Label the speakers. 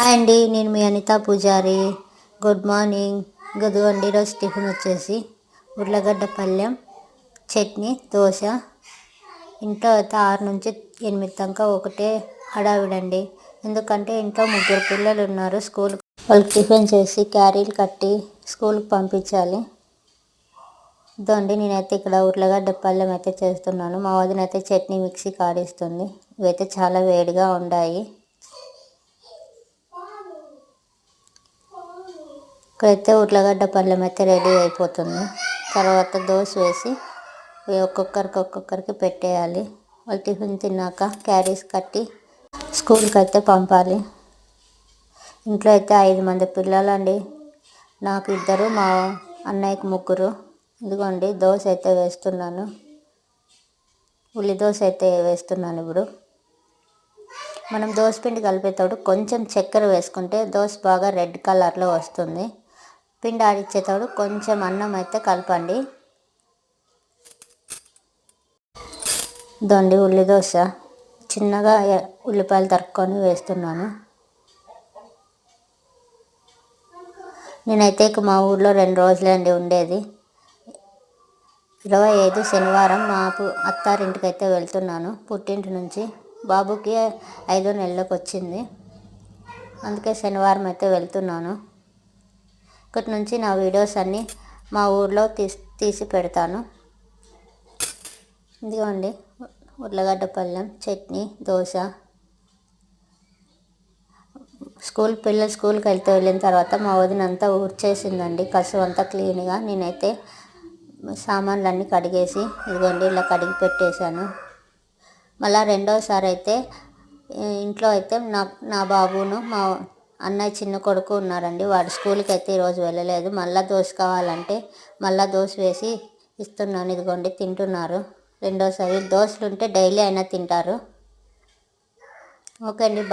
Speaker 1: Hi అండి నేను మీ అనిత పూజారి. Good morning. గదువండి ఈరోజు టిఫిన్ వచ్చేసి ఉర్లగడ్డ పళ్ళెం చట్నీ దోశ. ఇంట్లో అయితే ఆరు నుంచి ఎనిమిది దాకా ఒకటే హడావిడండి. ఎందుకంటే ఇంట్లో ముగ్గురు పిల్లలు ఉన్నారు స్కూల్ వాళ్ళకి టిఫిన్ చేసి క్యారీలు కట్టి స్కూల్కి పంపించాలి. ఇదండి నేనైతే ఇక్కడ ఉర్లగడ్డ పళ్ళెం అయితే చేస్తున్నాను. మా వదిన అయితే చట్నీ మిక్సీ కాడిస్తుంది. ఇవైతే చాలా వేడిగా ఉన్నాయి ఇక్కడైతే ఉర్లగడ్డ పళ్ళెం అయితే రెడీ అయిపోతుంది. తర్వాత దోశ వేసి ఒక్కొక్కరికి ఒక్కొక్కరికి పెట్టేయాలి. వాళ్ళు టిఫిన్ తిన్నాక క్యారీస్ కట్టి స్కూల్కి అయితే పంపాలి. ఇంట్లో అయితే ఐదు మంది పిల్లలండి. నాకు ఇద్దరు మా అన్నయ్యకి ముగ్గురు. ఇదిగోండి దోశ అయితే వేస్తున్నాను. ఉల్లి దోశ అయితే వేస్తున్నాను ఇప్పుడు. మనం దోశ పిండి కలిపేటప్పుడు కొంచెం చక్కెర వేసుకుంటే దోశ బాగా రెడ్ కలర్లో వస్తుంది. పిండి ఆడిచ్చేటప్పుడు కొంచెం అన్నం అయితే కలపండి. దొండి ఉల్లి దోశ. చిన్నగా ఉల్లిపాయలు తరుక్కొని వేస్తున్నాను. నేనైతే ఇక మా ఊర్లో రెండు రోజులండి ఉండేది. ఇరవై ఐదు శనివారం మా అత్తారింటికి అయితే వెళ్తున్నాను. పుట్టింటి నుంచి బాబుకి ఐదో నెలలకు వచ్చింది అందుకే శనివారం అయితే వెళ్తున్నాను. ఇక్కడి నుంచి నా వీడియోస్ అన్నీ మా ఊర్లో తీసి తీసి పెడతాను. ఇదిగోండి ఉర్లగడ్డ పళ్ళెం చట్నీ దోశ. స్కూల్ పిల్లలు స్కూల్కి వెళ్తే వెళ్ళిన తర్వాత మా వదినంతా ఊడ్చేసిందండి. కసు అంతా క్లీన్గా. నేనైతే సామాన్లన్నీ కడిగేసి ఇదిగోండి ఇలా కడిగి పెట్టేశాను. మళ్ళీ రెండోసారి అయితే ఇంట్లో అయితే నా నా బాబును మా అన్నయ్య చిన్న కొడుకు ఉన్నారండి. వాడు స్కూల్కి అయితే ఈరోజు వెళ్ళలేదు. మళ్ళీ దోశ కావాలంటే మళ్ళీ దోశ వేసి ఇస్తున్నాను. ఇదిగోండి తింటున్నారు. రెండోసారి దోశలు ఉంటే డైలీ అయినా తింటారు. ఓకే అండి బాయ్.